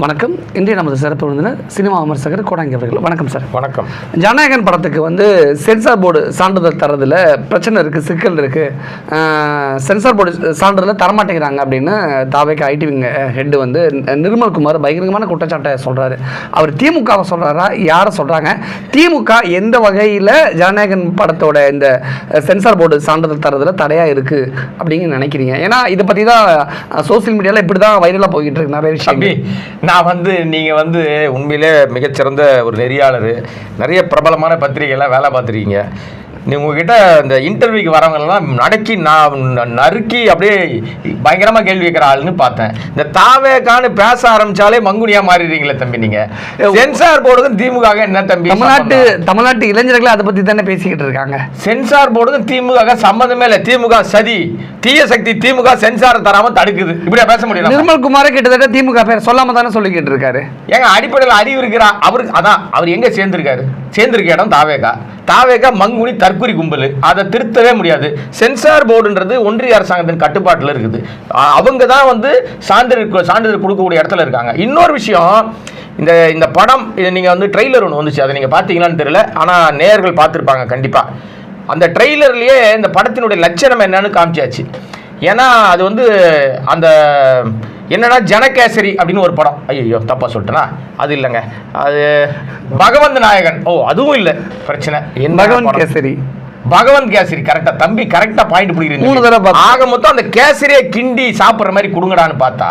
வணக்கம். இன்றைய நமது சிறப்பு விருந்தினர் சினிமா விமர்சகர் கோடாங்கி அவர்கள். வணக்கம் சார். வணக்கம். ஜனநாயகன் படத்துக்கு வந்து சென்சார் போர்டு சான்றிதழ் தரதுல பிரச்சனை இருக்குது சிக்கல் இருக்குது சென்சார் போர்டு சான்றிதழ் தரமாட்டேங்கிறாங்க அப்படின்னு தாவேக்கு ஐடி விங் ஹெட் வந்து நிர்மல் குமார் பகிரங்கமான குற்றச்சாட்டை சொல்கிறாரு அவர் திமுகவை சொல்கிறாரா யாரை சொல்கிறாங்க திமுக எந்த வகையில் ஜனநாயகன் படத்தோட இந்த சென்சார் போர்டு சான்றிதழ் தரதுல தடையாக இருக்குது அப்படின்னு நினைக்கிறீங்க? ஏன்னா இதை பற்றி தான் சோசியல் மீடியாவில் இப்படி தான் வைரலாக போய்கிட்டு இருக்கு நிறைய விஷயம் நான் வந்து நீங்கள் வந்து உண்மையிலே மிகச்சிறந்த ஒரு நெறியாளர். நிறைய பிரபலமான பத்திரிகைலாம் வேலை பார்த்துருக்கீங்க. நீ உங்ககிட்ட இந்த இன்டர்வியூக்கு வரவங்கெல்லாம் நடக்கி நான் நறுக்கி அப்படியே பயங்கரமாக கேள்வி கேட்குற ஆளுன்னு பார்த்தேன். இந்த தாவேக்கான்னு பேச ஆரம்பிச்சாலே மங்குனியா மாறிடுறீங்களே தம்பி நீங்கள் சென்சார் போர்டுக்கும் திமுக என்ன தம்பி தமிழ்நாட்டு? தமிழ்நாட்டு இளைஞர்கள் அதை பற்றி தானே பேசிக்கிட்டு இருக்காங்க? சென்சார் போர்டுக்கும் திமுக சம்மந்தமே இல்லை. திமுக சதி. தீய சக்தி திமுக சென்சார் தராம தடுக்குது. இப்படியா பேச முடியும்? நிர்மல் குமாரே கிட்டத்தட்ட திமுக பேர் சொல்லாம தானே சொல்லிக்கிட்டு இருக்காரு. ஏங்க அடிப்படையில் அறிவு இருக்கிறா அவருக்கு அதான் அவர் எங்க சேர்ந்திருக்காரு? சேர்ந்திருக்க இடம் தாவேகா. தாவேகா மங்குனி தற்குறி கும்பல். அதை திருத்தவே முடியாது. சென்சார் போர்டுன்றது ஒன்றிய அரசாங்கத்தின் கட்டுப்பாட்டில் இருக்குது. அவங்க தான் வந்து சான்றிதழ் சான்றிதழ் கொடுக்கக்கூடிய இடத்துல இருக்காங்க. இன்னொரு விஷயம் இந்த இந்த படம் இது நீங்கள் வந்து ட்ரெய்லர் ஒன்று வந்துச்சு. அதை நீங்கள் பார்த்தீங்களான்னு தெரியல. ஆனால் நேயர்கள் பார்த்துருப்பாங்க கண்டிப்பாக அந்த ட்ரெய்லர்லேயே இந்த படத்தினுடைய லட்சணம் என்னன்னு காமிச்சாச்சு. ஏன்னா அது வந்து அந்த என்னன்னா ஜனகேசரி அப்படின்னு ஒரு படம். ஐயோ தப்பா சொல்லிட்டேனா? அது இல்லைங்க. அது பகவந்த் நாயகன். ஓ அதுவும் இல்லை. பிரச்சனை. என்ன பகவந்த்? கேசரி. பகவந்த் கேசரி கரெக்டா தம்பி கரெக்டா பாயிண்ட் பிடிக்கிறீங்க. மூணு தடவை. ஆக மொத்தம் அந்த கேசரியை கிண்டி சாப்பிடுற மாதிரி கொடுங்கடான்னு பார்த்தா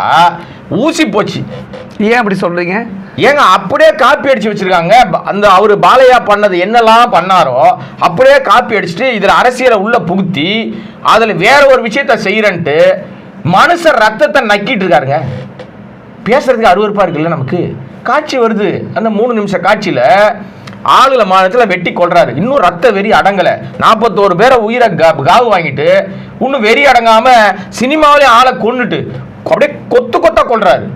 ஊசி போச்சு. ஏன் அப்படி சொல்றீங்க? ஏங்க அப்படியே காப்பி அடிச்சு வச்சிருக்காங்க. அந்த அவரு பாலையா பண்ணது என்னெல்லாம் பண்ணாரோ அப்படியே காப்பி அடிச்சுட்டு இதுல அரசியலை உள்ள புகுத்தி அதுல வேற ஒரு விஷயத்த செய்யறன்ட்டு மனுஷன் ரத்தத்தை நக்கிட்டு இருக்காருங்க. பேசுறதுக்கு அருவருப்பா இருக்குல்ல நமக்கு? காட்சி வருது. அந்த மூணு நிமிஷம் காட்சியில ஆளுல மாநிலத்தில் வெட்டி கொள்றாரு இன்னும் ரத்த வெறி அடங்கல. நாற்பத்தோரு பேரை உயிரை கா- காவு வாங்கிட்டு இன்னும் வெறி அடங்காம சினிமாவிலே ஆளை கொன்னுட்டு அப்படியே கொத்து கொத்தா கொள்றாரு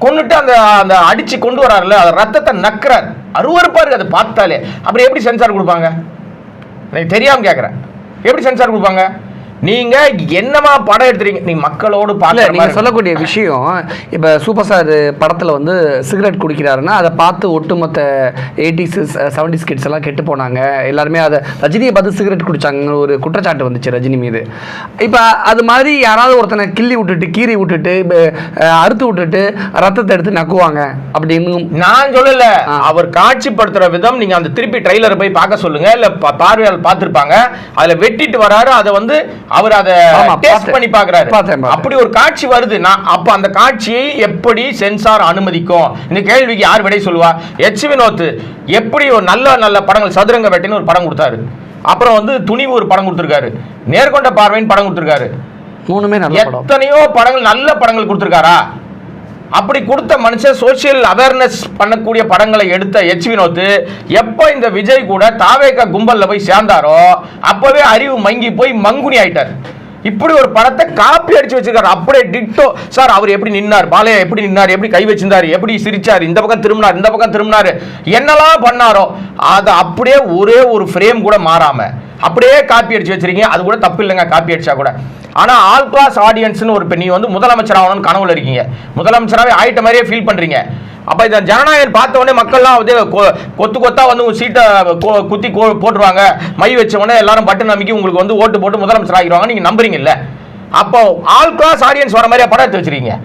கொண்டுட்டு அந்த அந்த அடிச்சு கொண்டு வராருல்ல அந்த ரத்தத்தை நக்குறார். அருவருப்பா இருக்கு அதை பார்த்தாலே. அப்புறம் எப்படி சென்சார் கொடுப்பாங்க? எனக்கு தெரியாம கேட்குறேன் எப்படி சென்சார் கொடுப்பாங்க? நீங்க என்னமா படம் எடுத்துறீங்க? நீ மக்களோடு இல்ல பார்க்கற நீங்க சொல்லக்கூடிய விஷயம் இப்ப சூப்பர் ஸ்டார் படத்துல வந்து சிகரெட் குடிக்கிறாருன்னா அதை பார்த்து ஒட்டுமொத்த எயிட்டிஸ் செவன்டிஸ் கிட்ஸ் எல்லாம் கெட்டு போனாங்க. எல்லாருமே அதை ரஜினியை பார்த்து சிகரெட் குடிச்சாங்க ஒரு குற்றச்சாட்டு வந்துச்சு ரஜினி மீது. இப்ப அது மாதிரி யாராவது ஒருத்தனை கிள்ளி விட்டுட்டு கீறி விட்டுட்டு அறுத்து விட்டுட்டு ரத்தத்தை எடுத்து நக்குவாங்க அப்படின்னு நான் சொல்லல. அவர் காட்சிப்படுத்துற விதம் நீங்க அந்த திருப்பி ட்ரைலரை போய் பார்க்க சொல்லுங்க. இல்ல பா- பார்வையாளர் பார்த்திருப்பாங்க. அதுல வெட்டிட்டு வராரு. அதை வந்து அவர் அதை டெஸ்ட். பண்ணி பார்த்தேன். அப்படி ஒரு காட்சி வருது. நான் அப்ப அந்த காட்சியை எப்படி சென்சார் அனுமதிக்கும்? இந்த கேள்விக்கு யார் விடை சொல்லுவா? எச் வினோத் எப்படி ஒரு நல்ல நல்ல படங்கள் சதுரங்க வேட்டைன்னு ஒரு படம் கொடுத்தாரு. அப்புறம் வந்து துணிவு ஒரு படம் கொடுத்திருக்காரு. நேர்கொண்ட பார்வைன்னு படம் கொடுத்திருக்காரு. மூணுமே எத்தனையோ படங்கள் நல்ல படங்கள் கொடுத்திருக்காரா? அப்படி கொடுத்த மனுஷன் சோஷியல் அவேர்னஸ் பண்ணக்கூடிய படங்களை எடுத்த எச் வினோத் எப்போ இந்த விஜய் கூட தாவேக்கா கும்பலில் போய் சேர்ந்தாரோ அப்போவே அறிவு மங்கி போய் மங்குனி ஆயிட்டார். இப்படி ஒரு படத்தை காப்பி அடிச்சு வச்சிருக்காரு. அப்படியே டிட்டோ சார் அவர் எப்படி நின்னார்? பாலையா எப்படி நின்னார்? எப்படி கை வச்சிருந்தாரு? எப்படி சிரிச்சார்? இந்த பக்கம் திரும்பினார் இந்த பக்கம் திரும்பினாரு. என்னெல்லாம் பண்ணாரோ அதை அப்படியே ஒரே ஒரு ஃப்ரேம் கூட மாறாம அப்படியே காப்பி அடிச்சு வச்சிருக்கீங்க. அது கூட தப்பு இல்லைங்க காப்பி அடிச்சா கூட. ஆனா ஆல் கிளாஸ் ஆடியன்ஸ்னு ஒரு பெண்ணி நீங்க வந்து முதலமைச்சர் ஆகணும்னு கனவுல இருக்கீங்க. முதலமைச்சராகவே ஆயிட்ட மாதிரியே ஃபீல் பண்றீங்க. அப்ப இந்த ஜனநாயகன் பார்த்த உடனே மக்கள்லாம் வந்து கொ- கொத்து கொத்தா வந்து சீட்டை குத்தி கோ- போட்டுருவாங்க. மை வச்ச உடனே எல்லாரும் பட்டு நம்பிக்கை உங்களுக்கு வந்து ஓட்டு போட்டு முதலமைச்சர் ஆகிடுவாங்க நீங்க நம்புறீங்கல்ல. அப்போ ஆல் கிளாஸ் ஆடியன்ஸ் வர மாதிரியா படம் எடுத்து வச்சிருக்கீங்க.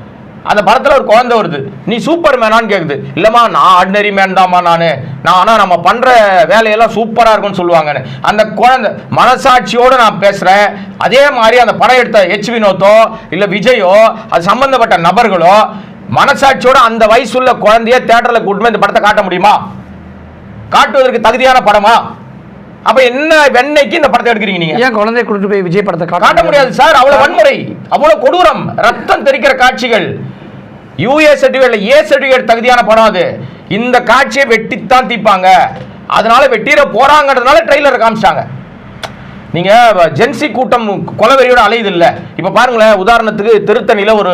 அந்த படத்தில் ஒரு குழந்தை வருது. நீ சூப்பர் மேனான்னு கேட்குது இல்லைம்மா நான் ஆர்டினரி மேன் தாம்மா நான். நான் ஆனால் நம்ம பண்ணுற வேலையெல்லாம் சூப்பராக இருக்கும்னு சொல்லுவாங்கன்னு. அந்த குழந்தை மனசாட்சியோடு நான் பேசுகிறேன் அதே மாதிரி அந்த படம் எடுத்த ஹெச் வினோத்தோ இல்லை விஜயோ அது சம்மந்தப்பட்ட நபர்களோ மனசாட்சியோட அந்த வயசுள்ள குழந்தைய தேட்டரில் கூட்டுமே இந்த படத்தை காட்ட முடியுமா? காட்டுவதற்கு தகுதியான படமா? அப்ப என்ன வெண்ணைக்கு இந்த படத்தை எடுக்கிறீங்க நீங்க? ஏன் குழந்தைய கூட்டிட்டு போய் விஜய் படத்தை காட்ட முடியாது சார் அவ்வளவு வன்முறை அவ்வளவு கொடூரம் ரத்தம் தெரிக்கிற காட்சிகள். யூஏ சர்டிஃபிகேட் ஏ சர்டிஃபிகேட் தகுதியான படம் அது. இந்த காட்சியை வெட்டித்தான் தீப்பாங்க அதனால வெட்டிட போறாங்கன்றதுனால ட்ரெய்லர் காமிச்சிட்டாங்க. நீங்க ஜென்சி கூட்டம் கொலவெறியோட அலையுது இல்ல. இப்ப பாருங்களேன் உதாரணத்துக்கு திருத்தணியில ஒரு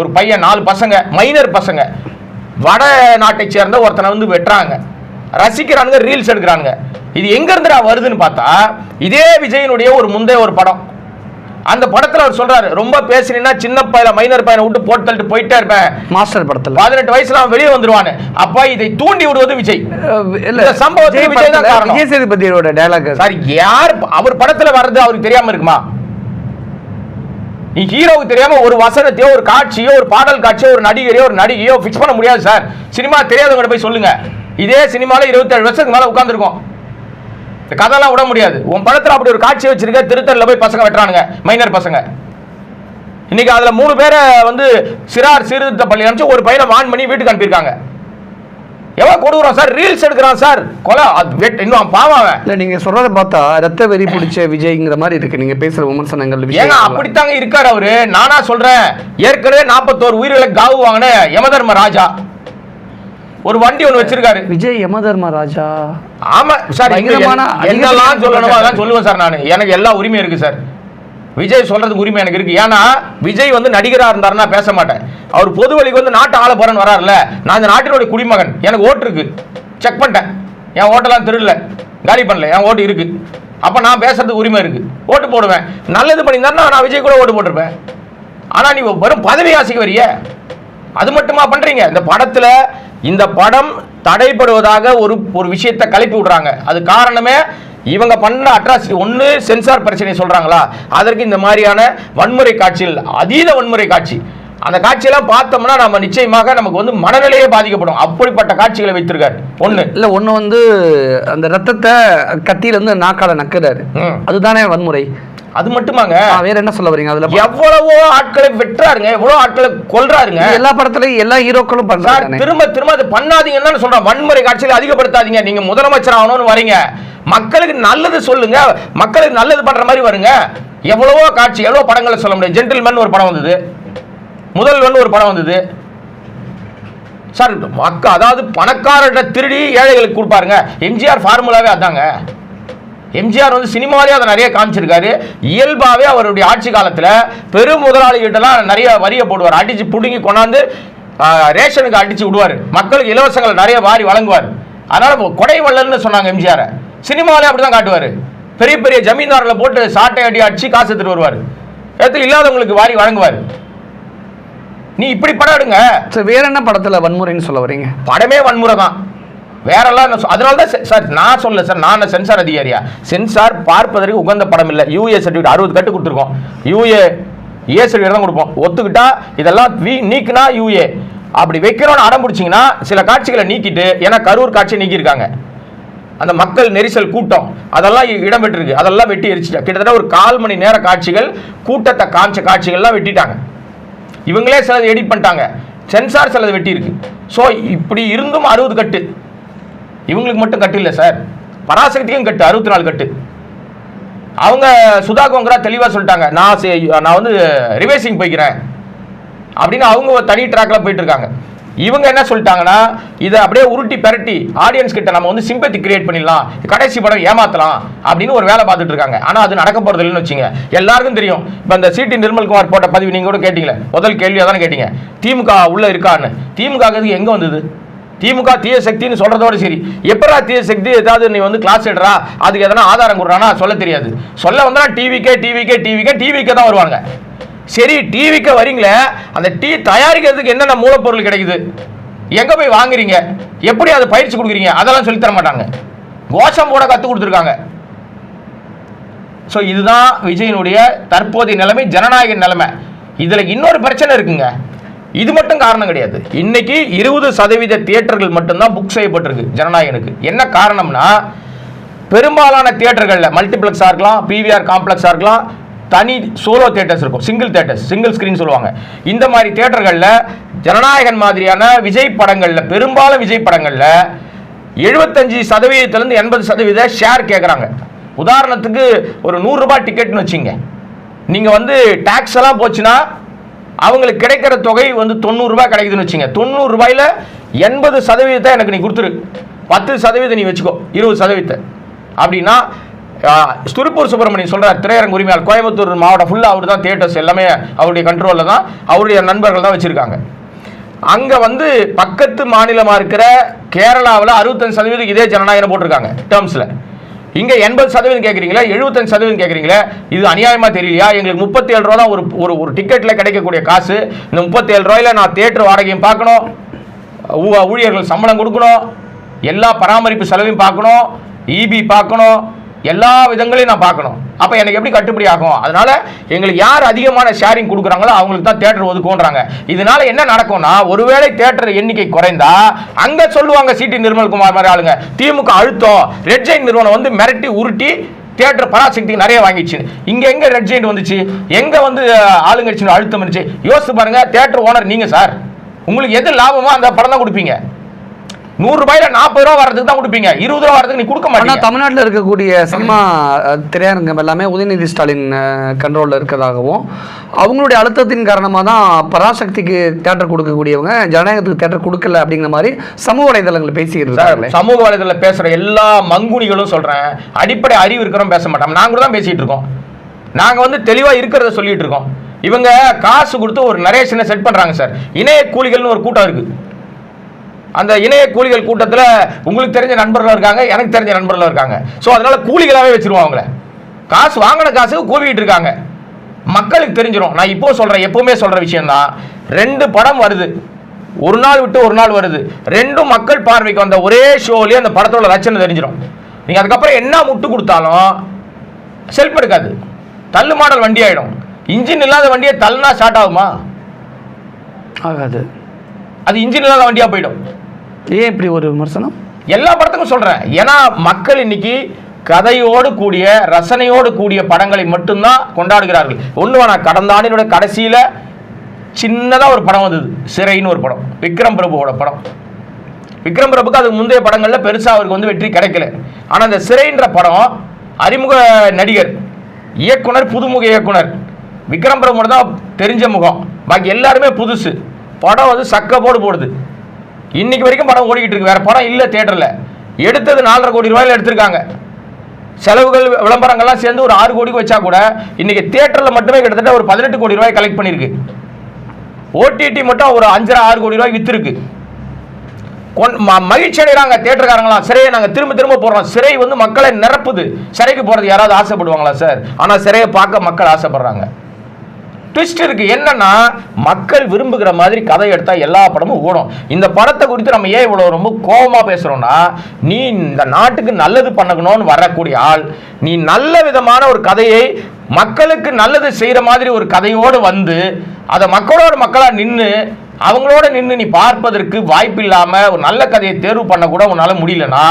ஒரு பையன் நாலு பசங்க மைனர் பசங்க. வட நாட்டை சேர்ந்த ஒருத்தனை வந்து வெட்டுறாங்க. ரசிக்கிறானுங்க ரீல்ஸ் எடுக்கிறானுங்க. இது எங்க இருந்துடா வருதுன்னு பார்த்தா இதே விஜயனுடைய ஒரு முந்தைய ஒரு படம். அந்த படத்துல அவர் சொல்றாரு ரொம்ப பேசுனீங்கன்னா சின்ன பையல மைனர் பையனை விட்டு போட்டு தள்ளிட்டு போயிட்டே இருப்பேன். மாஸ்டர் படத்துல. பதினெட்டு வயசுல அவன் வெளியே வந்துருவானு. அப்பா இதை தூண்டி விடுவது விஜய். இல்ல. இந்த சம்பவத்துக்கு விஜய் தான். விஜய் சேதுபதியோட டயலாக் சார் யார் அவர் படத்துல வர்றது அவருக்கு தெரியாம இருக்குமா? நீ ஹீரோவுக்கு தெரியாம ஒரு வசனத்தையோ ஒரு காட்சியோ ஒரு பாடல் காட்சியோ ஒரு நடிகரையோ ஒரு நடிகையோ ஃபிக்ஸ் பண்ண முடியாது சார். சினிமா தெரியாதவங்க போய் சொல்லுங்க. இதே சினிமால இருபத்தேழு வருஷத்துக்கு மேல உட்காந்துருக்கோம் இந்த கதைலாம் விட முடியாது. உன் படத்துல அப்படி ஒரு காட்சி வச்சிருக்க திருத்தல்ல போய் பசங்க வெட்டுறானுங்க மைனர் பசங்க. இன்னைக்கு அதுல மூணு பேரை வந்து சிறார் சீர்திருத்த பள்ளி அனுப்பிச்சு ஒரு பையனை வான் பண்ணி வீட்டுக்கு அனுப்பியிருக்காங்க. எவ்வளவு கொடுக்குறோம் சார்? ரீல்ஸ் எடுக்கிறான் சார். கொலை அது இன்னும் பாவம் இல்ல நீங்க சொல்றத பார்த்தா ரத்த வெறி பிடிச்ச விஜய்ங்கிற மாதிரி இருக்கு. நீங்க பேசுற விமர்சனங்கள் ஏங்க. அப்படித்தாங்க இருக்காரு அவரு. நானா சொல்றேன் ஏற்கனவே நாற்பத்தோரு உயிர்களை காவு வாங்கின யமதர்ம ராஜா. ஒரு வண்டி ஒண்ணு வச்சிருக்காரு. விஜய் யமதர்ம ராஜா. ஆமா சார் என்னெல்லாம் சொல்லணுமோ அதான் சொல்லுவேன் சார் நான். எனக்கு எல்லா உரிமையும் இருக்கு சார். விஜய் சொல்றதுக்கு உரிமை எனக்கு இருக்கு. ஏன்னா விஜய் வந்து நடிகரா இருந்தாருன்னா பேச மாட்டேன். அவர் பொது வழிக்கு வந்து நாட்டு ஆள போறேன்னு வராருல்ல நான் இந்த நாட்டினுடைய குடிமகன். எனக்கு ஓட்டு இருக்கு. செக் பண்ணிட்டேன். என் ஓட்டெல்லாம் திருடல. காலி பண்ணல. என் ஓட்டு இருக்கு. அப்ப நான் பேசுறதுக்கு உரிமை இருக்கு. ஓட்டு போடுவேன். நல்லது பண்ணியிருந்தா நான் விஜய் கூட ஓட்டு போட்டிருப்பேன். ஆனா நீ வெறும் பதவி ஆசைக்கு வரிய. அது மட்டுமா பண்றீங்க? இந்த படத்துல இந்த படம் தடைபடுவதாக ஒரு ஒரு விஷயத்தை கலப்பி விடுறாங்க. அது காரணமே இவங்க பண்ண அட்ராசிட்டி. ஒன்று சென்சார் பிரச்சனை சொல்றாங்களா? அதற்கு இந்த மாதிரியான வன்முறை காட்சிகள் அதீத வன்முறை காட்சி. அந்த காட்சியெல்லாம் பார்த்தோம்னா நம்ம நிச்சயமாக நமக்கு வந்து மனநிலையே பாதிக்கப்படும். அப்படிப்பட்ட காட்சிகளை வைத்திருக்காரு. ஒண்ணு. இல்ல ஒண்ணு வந்து அந்த ரத்தத்தை கத்தியில இருந்து நாக்கால நக்குறாரு. அதுதானே வன்முறை. அது மட்டுமாங்க. வேற என்ன சொல்ல வரீங்க அதுல? எவ்வளவோ ஆட்களை வெட்டுறாருங்க. எவ்வளவு ஆட்களை கொல்றாருங்க. எல்லா படத்துலயும் எல்லா ஹீரோக்களும் பண்றாங்க திரும்ப திரும்ப அது பண்ணாதீங்கன்னு சொல்றேன். வன்முறை காட்சிகளை அதிகப்படுத்தாதீங்க. நீங்க முதலமைச்சர் ஆகணும்னு வரீங்க. மக்களுக்கு நல்லது சொல்லுங்க. மக்களுக்கு நல்லது பண்ற மாதிரி வருங்க. எவ்வளவோ காட்சி எவ்வளவு படங்களை சொல்ல முடியும். ஜென்டில்மேன் ஒரு படம் வந்தது. முதல்வன் ஒரு படம் வந்தது. சார் மக்கள் அதாவது பணக்காரர்கிட்ட திருடி ஏழைகளுக்கு கொடுப்பாருங்க. எம்ஜிஆர் ஃபார்முலாவே அதாங்க. எம்ஜிஆர் வந்து சினிமாவிலே அதை நிறைய காமிச்சிருக்காரு. இயல்பாகவே அவருடைய ஆட்சி காலத்தில் பெரும் முதலாளிகிட்டலாம் நிறைய வரியை போடுவார். அடித்து பிடுங்கி கொண்டாந்து ரேஷனுக்கு அடித்து விடுவார். மக்களுக்கு இலவசங்களை நிறைய வாரி வழங்குவார். அதனால் கொடை வள்ளல்னு சொன்னாங்க எம்ஜிஆரை. சினிமாவிலே அப்படி தான் காட்டுவார். பெரிய பெரிய ஜமீன்தார்களை போட்டு சாட்டை அடி அடித்து காசு எடுத்துட்டு வருவார். எடுத்து இல்லாதவங்களுக்கு வாரி வழங்குவார். நீ இப்படி படம் எடுங்க. சரி, வேற என்ன படத்துல வன்முறைன்னு சொல்ல வரீங்க? படமே வன்முறை தான் வேறெல்லாம் அதனால தான் சார் நான் சொல்ல சார் நான் சென்சார் அதிகாரியா? சென்சார் பார்ப்பதற்கு உகந்த படம் இல்லை. யூஏ சர்டிஃபிகேட் அறுபது கட்டு கொடுத்துருக்கோம். யூஏ ஏ சர்டிஃபிகேட் தான் கொடுப்போம். ஒத்துக்கிட்டா இதெல்லாம் வீ நீக்குனா யூஏ அப்படி வைக்கிறோன்னு அடம் பிடிச்சிங்கன்னா சில காட்சிகளை நீக்கிட்டு ஏன்னா கரூர் காட்சியை நீக்கியிருக்காங்க. அந்த மக்கள் நெரிசல் கூட்டம் அதெல்லாம் இ- இடம் பெற்றிருக்கு. அதெல்லாம் வெட்டி எரிச்சிட்டா. கிட்டத்தட்ட ஒரு கால் மணி நேர காட்சிகள் கூட்டத்தை காமிச்ச காட்சிகள்லாம் வெட்டிட்டாங்க. இவங்களே சிலது எடிட் பண்ணிட்டாங்க. சென்சார் சிலது வெட்டியிருக்கு. ஸோ இப்படி இருந்தும் அறுபது கட்டு. இவங்களுக்கு மட்டும் கட்டு இல்லை சார். பராசக்திக்கும் கட்டு அறுபத்தி நாலு கட்டு. அவங்க சுதா கோங்கரா தெளிவாக சொல்லிட்டாங்க. நான் நான் வந்து ரிவேசிங் போய்க்கிறேன். அப்படின்னு அவங்க ஒரு தனி ட்ராக்கில் போயிட்டு இருக்காங்க. இவங்க என்ன சொல்லிட்டாங்கன்னா இதை அப்படியே உருட்டி பெரட்டி ஆடியன்ஸ் கிட்ட நம்ம வந்து சிம்பத்தி கிரியேட் பண்ணிடலாம். கடைசி படம் ஏமாத்தலாம் அப்படின்னு ஒரு வேலை பார்த்துட்டு இருக்காங்க. ஆனா அது நடக்க போறது இல்லைன்னு வச்சுங்க. எல்லாருக்கும் தெரியும். இப்போ இந்த சிடி நிர்மல்குமார் போட்ட பதிவு நீங்க கூட கேட்டீங்களே. முதல் கேள்வியாக தானே கேட்டீங்க. திமுக உள்ள இருக்கான்னு. திமுக எங்கே எங்க வந்தது? திமுக தீய சக்தின்னு சொல்றதோட சரி. எப்படா தீய சக்தி ஏதாவது நீ வந்து கிளாஸ் எடுறா? அதுக்கு எதனா ஆதாரம் கொடுறானா? சொல்ல தெரியாது. சொல்ல வந்தா டிவிக்கே டிவிக்கே டிவிக்கே டிவிக்கே தான் வருவாங்க. சரி டிவிக்கு வரீங்களே அந்த டீ தயாரிக்கிறதுக்கு என்னென்ன மூலப்பொருள் கிடைக்குது? எங்கே போய் வாங்குறீங்க? எப்படி அதை பயிற்சி கொடுக்குறீங்க? அதெல்லாம் சொல்லித்தர மாட்டாங்க. கோஷம் போட கற்றுக் கொடுத்துருக்காங்க. ஸோ இதுதான் விஜயனுடைய தற்போதைய நிலைமை ஜனநாயக நிலைமை. இதில் இன்னொரு பிரச்சனை இருக்குங்க. இது மட்டும் காரணம் கிடையாது. இன்னைக்கு இருபது சதவீத தியேட்டர்கள் மட்டும்தான் புக் செய்யப்பட்டிருக்கு ஜனநாயகனுக்கு. என்ன காரணம்னா பெரும்பாலான தியேட்டர்களில் மல்டிப்ளெக்ஸாக இருக்கலாம் பிவிஆர் காம்ப்ளெக்ஸாக இருக்கலாம் தனி சோலோ தேட்டர்ஸ் இருக்கும். சிங்கிள் தேட்டர்ஸ் சிங்கிள் ஸ்க்ரீன் சொல்லுவாங்க. இந்த மாதிரி தேட்டர்களில் ஜனநாயகன் மாதிரியான விஜய் படங்களில் பெரும்பாலும் விஜய் படங்களில் எழுபத்தஞ்சு சதவீதத்திலேருந்து எண்பது சதவீத ஷேர் கேட்குறாங்க உதாரணத்துக்கு ஒரு நூறுரூபா டிக்கெட்னு வச்சுங்க. நீங்கள் வந்து டேக்ஸ் எல்லாம் போச்சுன்னா அவங்களுக்கு கிடைக்கிற தொகை வந்து தொண்ணூறுரூபா கிடைக்குதுன்னு வச்சுங்க. தொண்ணூறு ரூபாயில எண்பது சதவீதத்தை எனக்கு நீ கொடுத்துரு. பத்து சதவீதம் நீ வச்சுக்கோ. இருபது சதவீதத்தை. அப்படின்னா திருப்பூர் சுப்பிரமணியன் சொல்கிறார் திரையரங்க உரிமையால் கோயம்புத்தூர் மாவட்டம் ஃபுல்லாக அவர் தான் தியேட்டர்ஸ் எல்லாமே அவருடைய கண்ட்ரோலில் தான் அவருடைய நண்பர்கள் தான் வச்சுருக்காங்க. அங்கே வந்து பக்கத்து மாநிலமாக இருக்கிற கேரளாவில் அறுபத்தஞ்சு சதவீதம் இதே ஜனநாயகம் போட்டிருக்காங்க டேர்ம்ஸில் இங்கே எண்பது சதவீதம் கேட்குறீங்களா எழுபத்தஞ்சு சதவீதம் கேட்குறீங்களா இது அநியாயமாக தெரியலையா? எங்களுக்கு முப்பத்தி ஏழு ரூபா தான் ஒரு ஒரு ஒரு டிக்கெட்டில் கிடைக்கக்கூடிய காசு. இந்த முப்பத்தி ஏழு ரூபாயில நான் தியேட்டர் வாடகையும் பார்க்கணும். ஊ- ஊழியர்கள் சம்பளம் கொடுக்கணும். எல்லா பராமரிப்பு செலவையும் பார்க்கணும். இபி பார்க்கணும். எல்லா விதங்களையும் நான் பார்க்கணும். அப்போ எனக்கு எப்படி கட்டுப்படி ஆகும்? அதனால எங்களுக்கு யார் அதிகமான ஷேரிங் கொடுக்குறாங்களோ அவங்களுக்கு தான் தேட்டர் ஒதுக்குன்றாங்க இதனால என்ன நடக்கும்னா ஒருவேளை தேட்டர் எண்ணிக்கை குறைந்தா அங்க சொல்லுவாங்க சிடி நிர்மல்குமார் மாதிரி ஆளுங்க திமுக அழுத்தம் ரெட் ஜெயின் நிறுவனம் வந்து மிரட்டி உருட்டி தேட்டர் பராசக்திக்கு நிறைய வாங்கிச்சு இங்க எங்க ரெட் ஜெயின் வந்துச்சு? எங்க வந்து அஹ், அழுத்தம் இருந்துச்சு? யோசிச்சு பாருங்க தேட்டர் ஓனர் நீங்க சார். உங்களுக்கு எது லாபமோ அந்த படம் தான் கொடுப்பீங்க. நூறு ரூபாயில நாற்பது ரூபா வர்றதுக்கு தான் கொடுப்பீங்க. இருபது ரூபா வர்றதுக்கு நீ கொடுக்க மாட்டீங்க. தமிழ்நாட்டில் இருக்கக்கூடிய சினிமா திரையரங்கம் எல்லாமே உதயநிதி ஸ்டாலின் கண்ட்ரோலில் இருக்கிறதாகவும் அவங்களுடைய அழுத்தத்தின் காரணமாக தான் பராசக்திக்கு தேட்டர் கொடுக்கக்கூடியவங்க ஜனநாயகத்துக்கு தேட்டர் கொடுக்கல அப்படிங்கிற மாதிரி சமூக வலைதளங்கள் பேசிக்கிட்டு சமூக வலைதளத்தில் பேசுற எல்லா மங்குனிகளும் சொல்றேன். அடிப்படை அறிவு இருக்கிறோம் பேச மாட்டோம். நாங்க கூட தான் பேசிட்டு இருக்கோம். நாங்க வந்து தெளிவா இருக்கிறத சொல்லிட்டு இருக்கோம். இவங்க காசு கொடுத்து ஒரு நரேஷனை செட் பண்றாங்க சார். இணைய கூலிகள்னு ஒரு கூட்டம் இருக்கு. அந்த இணைய கூலிகள் கூட்டத்தில் உங்களுக்கு தெரிஞ்ச நண்பர்கள் இருக்காங்க எனக்கு தெரிஞ்ச நண்பர்கள் இருக்காங்க. ஸோ அதனால கூலிகளாகவே வச்சிருவோம் அவங்கள. காசு வாங்கின காசு கூவிட்டு இருக்காங்க. மக்களுக்கு தெரிஞ்சிடும் நான் இப்போ சொல்றேன் எப்பவுமே சொல்ற விஷயம் தான் ரெண்டு படம் வருது. ஒரு நாள் விட்டு ஒரு நாள் வருது. ரெண்டும் மக்கள் பார்வைக்கு வந்த ஒரே ஷோலயே அந்த படத்தோட ரச்சனை தெரிஞ்சிடும் நீங்க அதுக்கப்புறம் என்ன முட்டு கொடுத்தாலும் செல்ஃப் எடுக்காது தள்ளு மாடல் வண்டி ஆயிடும். இன்ஜின் இல்லாத வண்டியை தள்ளுனா ஸ்டார்ட் ஆகுமா? ஆகாது. அது இன்ஜின் இல்லாத வண்டியா போயிடும். ஏன் இப்படி ஒரு விமர்சனம்? எல்லா படத்துக்கும் சொல்றேன். ஏன்னா மக்கள் இன்னைக்கு கதையோடு கூடிய ரசனையோடு கூடிய படங்களை மட்டும்தான் கொண்டாடுகிறார்கள். ஒன்று வேணா கடந்த ஆண்டினுடைய கடைசியில் சின்னதாக ஒரு படம் வந்தது. சிறைன்னு ஒரு படம். விக்ரம் பிரபுவோட படம். விக்ரம் பிரபுக்கு அதுக்கு முந்தைய படங்களில் பெருசாக அவருக்கு வந்து வெற்றி கிடைக்கல. ஆனால் அந்த சிறைன்ற படம் அறிமுக நடிகர் இயக்குனர் புதுமுக இயக்குனர். விக்ரம் பிரபு தான் தெரிஞ்ச முகம். பாக்கி எல்லாருமே புதுசு. படம் வந்து சக்கப்போடு போடுது. இன்னைக்கு வரைக்கும் படம் ஓடிக்கிட்டு இருக்கு. வேற படம் இல்லை தேட்டரில் எடுத்தது நாலரை கோடி ரூபாயில் எடுத்திருக்காங்க. செலவுகள் விளம்பரங்கள்லாம் சேர்ந்து ஒரு ஆறு கோடிக்கு வச்சா கூட இன்னைக்கு தேட்டரில் மட்டுமே கிட்டத்தட்ட ஒரு பதினெட்டு கோடி ரூபாய் கலெக்ட் பண்ணியிருக்கு. ஓடிடி மட்டும் ஒரு அஞ்சரை ஆறு கோடி ரூபாய் விற்றுருக்கு ம- மகிழ்ச்சி அடைகிறாங்க தேட்டருக்காரங்களாம் சிறையை நாங்கள் திரும்ப திரும்ப போடுறோம். சிறை வந்து மக்களை நிரப்புது. சிறைக்கு போகிறது யாராவது ஆசைப்படுவாங்களா சார் ஆனால் சிறையை பார்க்க மக்கள் ஆசைப்படுறாங்க. ட்விஸ்ட் இருக்கு. என்னன்னா மக்கள் விரும்புகிற மாதிரி கதை எடுத்தா எல்லா படமும் ஓடும். இந்த படத்தை குறித்து நம்ம ஏன் இவ்வளவு ரொம்ப கோபமா பேசுறோம்னா நீ இந்த நாட்டுக்கு நல்லது பண்ணணும்னு வரக்கூடிய ஆள் நீ நல்ல விதமான ஒரு கதையை மக்களுக்கு நல்லது செய்யற மாதிரி ஒரு கதையோடு வந்து அதை மக்களோட மக்களா நின்று அவங்களோட நின்று நீ பார்ப்பதற்கு வாய்ப்பு இல்லாம ஒரு நல்ல கதையை தேர்வு பண்ண கூட உன்னால முடியலன்னா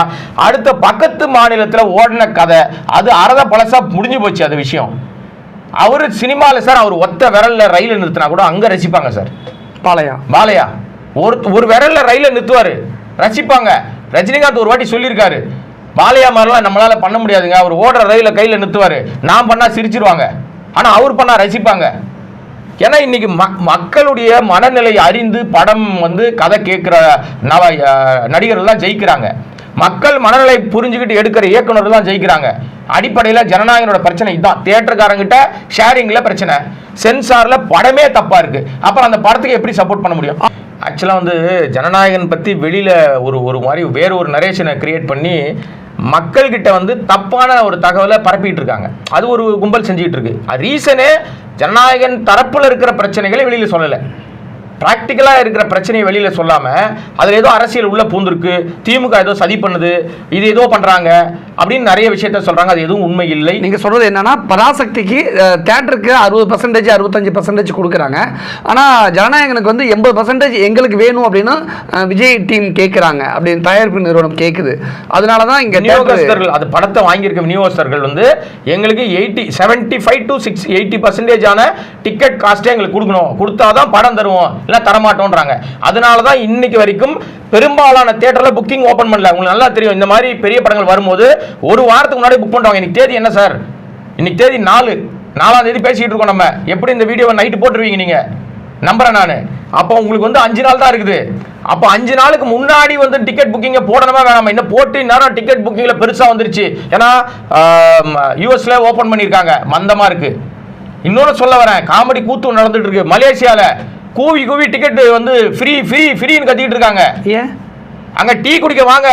அடுத்த பக்கத்து மாநிலத்துல ஓடின கதை அது அறத பழசா முடிஞ்சு போச்சு அது விஷயம். அவரு சினிமாவில் சார் அவர் ஒத்த விரல்ல ரயில நிறுத்தினா கூட அங்க ரசிப்பாங்க சார். பாலையா? பாலையா? ஒரு ஒரு விரல்ல ரயில நிறுத்துவாரு. ரசிப்பாங்க. ரஜினிகாந்த் ஒரு வாட்டி சொல்லியிருக்காரு. பாலையா மாதிரிலாம் நம்மளால பண்ண முடியாதுங்க. அவர் ஓடுற ரயில கையில நிறுத்துவாரு. நான் பண்ணா சிரிச்சிருவாங்க. ஆனா அவர் பண்ணா ரசிப்பாங்க. ஏன்னா இன்னைக்கு ம- மக்களுடைய மனநிலை அறிந்து படம் வந்து கதை கேட்குற நவ அஹ், நடிகர்கள் தான் ஜெயிக்கிறாங்க. மக்கள் மனநிலை புரிஞ்சுக்கிட்டு எடுக்கிற இயக்குனர் தான் ஜெயிக்கிறாங்க. அடிப்படையில் ஜனநாயகனோட பிரச்சனை இதுதான் தியேட்டருக்காரங்கிட்ட ஷேரிங்கில் பிரச்சனை. சென்சாரில் படமே தப்பாக இருக்குது அப்புறம் அந்த படத்துக்கு எப்படி சப்போர்ட் பண்ண முடியும்? ஆக்சுவலாக வந்து ஜனநாயகன் பற்றி வெளியில் ஒரு ஒரு மாதிரி வேறு ஒரு நரேஷனை கிரியேட் பண்ணி மக்கள்கிட்ட வந்து தப்பான ஒரு தகவலை பரப்பிட்டு இருக்காங்க. அது ஒரு கும்பல் செஞ்சுக்கிட்டு இருக்கு. ரீசனே ஜனநாயகன் தரப்பில் இருக்கிற பிரச்சனைகளை வெளியில் சொல்லலை. ப்ராக்டிக்கலாக இருக்கிற பிரச்சனையை வெளியில் சொல்லாமல் அதில் ஏதோ அரசியல் உள்ள பூந்திருக்கு திமுக ஏதோ சதி பண்ணுது இது ஏதோ பண்ணுறாங்க அப்படின்னு நிறைய விஷயத்த சொல்கிறாங்க அது எதுவும் உண்மை இல்லை. நீங்க சொல்றது என்னன்னா பராசக்திக்கு தேட்டருக்கு அறுபது பர்சன்டேஜ் அறுபத்தஞ்சு பர்சன்டேஜ் கொடுக்குறாங்க. ஆனா ஜனநாயகனுக்கு வந்து எண்பது பர்சன்டேஜ் எங்களுக்கு வேணும் அப்படின்னு விஜய் டீம் கேட்குறாங்க அப்படின்னு தயாரிப்பு நிறுவனம் கேட்குது அதனால தான் இங்க விநியோகஸ்தர்கள் அது படத்தை வாங்கியிருக்க விநியோகஸ்தர்கள் வந்து எங்களுக்கு eighty seventy five to six eighty percentage ஆன டிக்கெட் காஸ்ட்டே எங்களுக்கு கொடுக்கணும். கொடுத்தாதான் படம் தருவோம். இல்லை தரமாட்டோன்றாங்க. அதனால தான் இன்னைக்கு வரைக்கும் பெரும்பாலான தேட்டரில் புக்கிங் ஓப்பன் பண்ணல. உங்களுக்கு நல்லா தெரியும் இந்த மாதிரி பெரிய படங்கள் வரும்போது ஒரு வாரத்துக்கு முன்னாடி புக் பண்ணுறாங்க இன்னைக்கு தேதி என்ன சார்? இன்னைக்கு தேதி நாலு. நாலாம் தேதி பேசிக்கிட்டு இருக்கோம் நம்ம. எப்படி இந்த வீடியோவை நைட்டு போட்டுருவீங்க நீங்கள் நம்புறேன் நான். அப்போ உங்களுக்கு வந்து அஞ்சு நாள் தான் இருக்குது. அப்போ அஞ்சு நாளுக்கு முன்னாடி வந்து டிக்கெட் புக்கிங்கை போடணுமா வேணாமா? இன்னும் போட்டு நேரம் டிக்கெட் புக்கிங்கில் பெருசாக வந்துருச்சு. ஏன்னா யூஎஸ்ல ஓப்பன் பண்ணியிருக்காங்க. மந்தமாக இருக்குது இன்னொன்று சொல்ல வரேன். காமெடி கூத்து நடந்துட்டு இருக்கு மலேசியாவில் கூவி கூவி டிக்கெட் வந்து ஃப்ரீ ஃப்ரீ ஃப்ரீன்னு கத்திக்கிட்டு இருக்காங்க. ஏன்? அங்க டீ குடிக்க வாங்க.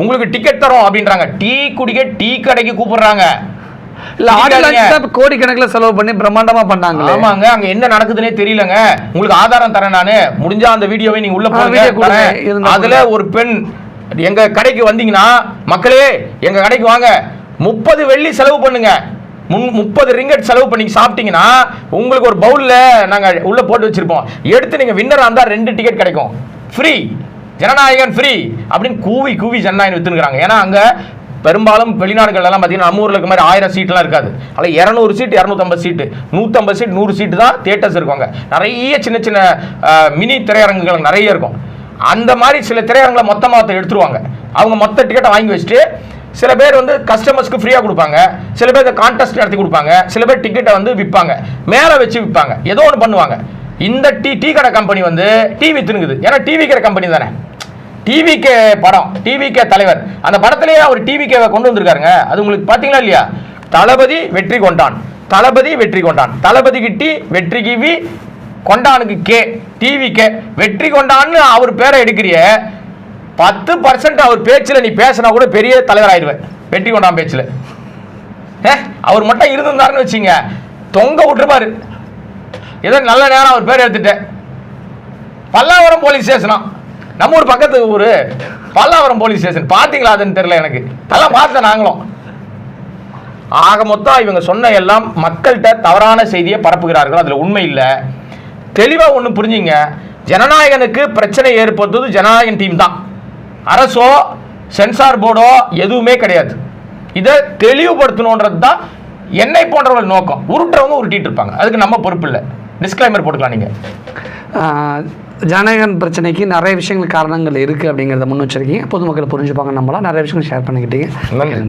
உங்களுக்கு டிக்கெட் தரோம் அப்படின்றாங்க. டீ குடிக்க டீ கடைக்கு கூப்பிடுறாங்க. கோடிக்கணக்கில் செலவு பண்ணி பிரம்மாண்டமா பண்ணாங்களே. ஆமாங்க அங்க என்ன நடக்குதுன்னே தெரியலங்க. உங்களுக்கு ஆதாரம் தரேன் நானு. முடிஞ்சா அந்த வீடியோவை நீங்க உள்ள. இருந்தா அதுல ஒரு பெண் எங்க கடைக்கு வந்தீங்கன்னா மக்களே எங்க கடைக்கு வாங்க. முப்பது வெள்ளி செலவு பண்ணுங்க. முன் முப்பது ரிங்கட் செலவு பண்ணி சாப்பிட்டீங்கன்னா உங்களுக்கு ஒரு பவுலில் நாங்கள் உள்ள போட்டு வச்சிருப்போம். எடுத்து நீங்க வின்னராக இருந்தால் ரெண்டு டிக்கெட் கிடைக்கும். ஃப்ரீ ஜனநாயகன் ஃப்ரீ அப்படின்னு கூவி கூவி ஜனநாயகன் வித்துனுக்குறாங்க ஏன்னா அங்க பெரும்பாலும் வெளிநாடுகள் எல்லாம் பார்த்தீங்கன்னா நம்ம ஊரில் இருக்க மாதிரி ஆயிரம் சீட்லாம் இருக்காது. அதில் இரநூறு சீட் இரநூத்தம்பது சீட்டு நூற்றம்பது சீட் நூறு சீட்டு தான் தேட்டர்ஸ் இருக்குவாங்க. நிறைய சின்ன சின்ன மினி திரையரங்குகள் நிறைய இருக்கும். அந்த மாதிரி சில திரையரங்களை மொத்தமாக எடுத்துருவாங்க. அவங்க மொத்த டிக்கெட்டை வாங்கி வச்சுட்டு சில பேர் வந்து கஸ்டமர்ஸ்க்கு ஃப்ரீயாக கொடுப்பாங்க. சில பேர் கான்டெஸ்ட் நடத்தி கொடுப்பாங்க. சில பேர் டிக்கெட்டை வந்து விற்பாங்க மேலே வச்சு விற்பாங்க ஏதோ ஒன்று பண்ணுவாங்க. இந்த டீ டீ கடை கம்பெனி வந்து டிவி திணுங்குது ஏன்னா டிவி கடை கம்பெனி தானே. டிவிகே படம். டிவிகே தலைவர். அந்த படத்திலேயே அவர் டிவிகேவை கொண்டு வந்திருக்காருங்க. அது உங்களுக்கு பார்த்தீங்களா இல்லையா? தளபதி வெற்றி கொண்டான். தளபதி வெற்றி கொண்டான். தளபதிக்கு டி வெற்றி கிவி கொண்டானுக்கு கே. டிவி கே வெற்றி கொண்டான்னு அவர் பேரை எடுக்கிறிய. பத்து பர்சன்ட் அவர் பேச்சில் நீ பேசினா கூட பெரிய தலைவர் ஆயிடுவேன் வெற்றி கொண்டான் பேச்சில். ஏ அவர் மட்டும் இருந்திருந்தாருன்னு வச்சுங்க தொங்க விட்டுருப்பாரு. ஏதோ நல்ல நேரம் அவர் பேர் எடுத்துட்டேன். பல்லாவரம் போலீஸ் ஸ்டேஷனா? நம்ம ஊர் பக்கத்து ஊர் பல்லாவரம் போலீஸ் ஸ்டேஷன். பார்த்தீங்களா அதுன்னு தெரியல எனக்கு. அதெல்லாம் பார்த்தேன் நாங்களும். ஆக மொத்தம் இவங்க சொன்ன எல்லாம் மக்கள்கிட்ட தவறான செய்தியை பரப்புகிறார்கள். அதில் உண்மை இல்லை. தெளிவாக ஒன்று புரிஞ்சுங்க. ஜனநாயகனுக்கு பிரச்சனை ஏற்படுத்துவது ஜனநாயகன் டீம் தான். அரசோ சென்சார் போர்டோ எதுவுமே கிடையாது. இதை தெளிவுபடுத்தணுன்றது தான் என்னை போன்றவர்கள் நோக்கம். உருட்டுறவங்க உருட்டிட்டு இருப்பாங்க அதுக்கு நம்ம பொறுப்பு இல்லை. டிஸ்க்ளைமர் போட்டுக்கலாம் நீங்கள் ஆஹ் ஜனநாயகன் பிரச்சனைக்கு நிறைய விஷயங்கள் காரணங்கள் இருக்குது அப்படிங்கிறத முன் வச்சிருக்கீங்க பொதுமக்கள் புரிஞ்சுப்பாங்க நம்மளாம் நிறைய விஷயங்கள் ஷேர் பண்ணிக்கிட்டீங்க.